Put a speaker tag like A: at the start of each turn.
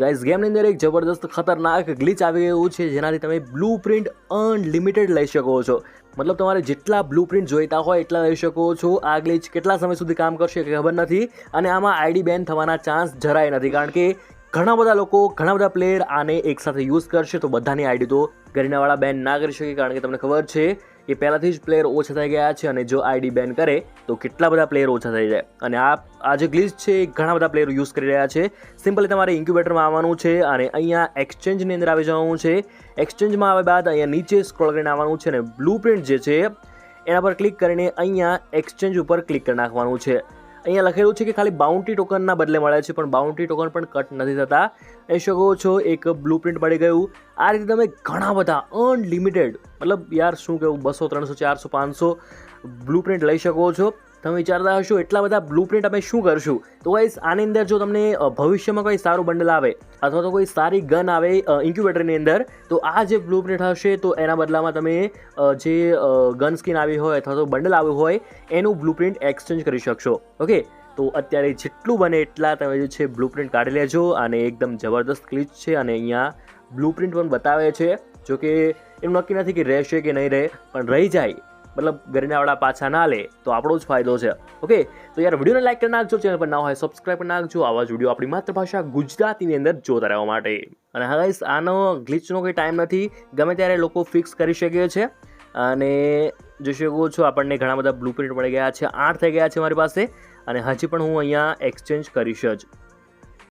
A: Guys ગેમની અંદર એક જબરદસ્ત ખતરનાક ગ્લિચ આવી ગયું છે, જેનાથી તમે બ્લુ પ્રિન્ટ અનલિમિટેડ લઈ શકો છો. મતલબ તમારે જેટલા બ્લુ પ્રિન્ટ જોઈતા હોય એટલા લઈ શકો છો. આ ગ્લિચ કેટલા સમય સુધી કામ કરશે ખબર નથી અને આમાં આઈડી બેન થવાના ચાન્સ જરાય નથી, કારણ કે ઘણા બધા લોકો, ઘણા બધા પ્લેયર આને એકસાથે યુઝ કરશે તો બધાની આઈડી તો ગરીનાવાળા બેન ના કરી શકે, કારણ કે તમને ખબર છે કે પહેલાંથી જ પ્લેયર ઓછા થઈ ગયા છે અને જો આઈડી બેન કરે તો કેટલા બધા પ્લેયર ઓછા થઈ જાય. અને આ આ જે ગ્લિચ છે એ ઘણા બધા પ્લેયર યુઝ કરી રહ્યા છે. સિમ્પલી તમારે ઇન્ક્યુબેટરમાં આવવાનું છે અને અહીંયા એક્સચેન્જની અંદર આવી જવાનું છે. એક્સચેન્જમાં આવ્યા બાદ અહીંયા નીચે સ્ક્રોલ કરીને આવવાનું છે અને બ્લુ જે છે, એના પર ક્લિક કરીને અહીંયા એક્સચેન્જ ઉપર ક્લિક કરી નાખવાનું છે. અહીંયા લખેલું છે કે ખાલી બાઉન્ટી ટોકનના બદલે મળે છે, પણ બાઉન્ટી ટોકન પણ કટ નથી થતા. એ શકો છો, એક બ્લુ પ્રિન્ટ મળી ગયું. આ રીતે તમે ઘણા બધા અનલિમિટેડ મતલબ યાર શું કહેવું બસો, ત્રણસો, ચારસો, પાંચસો બ્લુ પ્રિન્ટ લઈ શકો છો. તમે વિચારતા હશો, એટલા બધા બ્લુ પ્રિન્ટ અમે શું કરશું? તો ગાઈસ આની અંદર જો તમને ભવિષ્યમાં કોઈ સારું બંડલ આવે, અથવા તો કોઈ સારી ગન આવે ઇન્ક્યુબેટરની અંદર, તો આ જે બ્લુ પ્રિન્ટ હશે, તો એના બદલામાં તમે જે ગન સ્કિન આવી હોય અથવા તો બંડલ આવ્યું હોય, એનું બ્લુ પ્રિન્ટ એક્સચેન્જ કરી શકશો. ઓકે તો અત્યારે જેટલું બને એટલા તમે જે છે બ્લુ પ્રિન્ટ કાઢી લેજો અને એકદમ જબરદસ્ત ક્લિચ છે અને અહીંયા બ્લુ પ્રિન્ટ પણ બતાવે છે જોકે એમ નક્કી નથી કે રહેશે કે નહીં રહે, પણ રહી જાય. મતલબ ઘરેનાવાળા પાછા ના લે, તો આપણો જ ફાયદો છે. ઓકે તો યાર વિડીયોને લાઈક કરી નાખજો ચેનલ પર ના હોય સબસ્ક્રાઈબ કરી નાખજો. આવા જ વીડિયો આપણી માતૃભાષા ગુજરાતીની અંદર જોતા રહેવા માટે. અને હા ગાઈસ આનો ગ્લિચનો કોઈ ટાઈમ નથી. ગમે ત્યારે લોકો ફિક્સ કરી શકે છે. અને જોઈ શકો છો, આપણને ઘણા બધા બ્લુ પ્રિન્ટ મળી ગયા છે. આઠ થઈ ગયા છે મારી પાસે. અને હજી પણ હું અહીંયા એક્સચેન્જ કરીશ જ.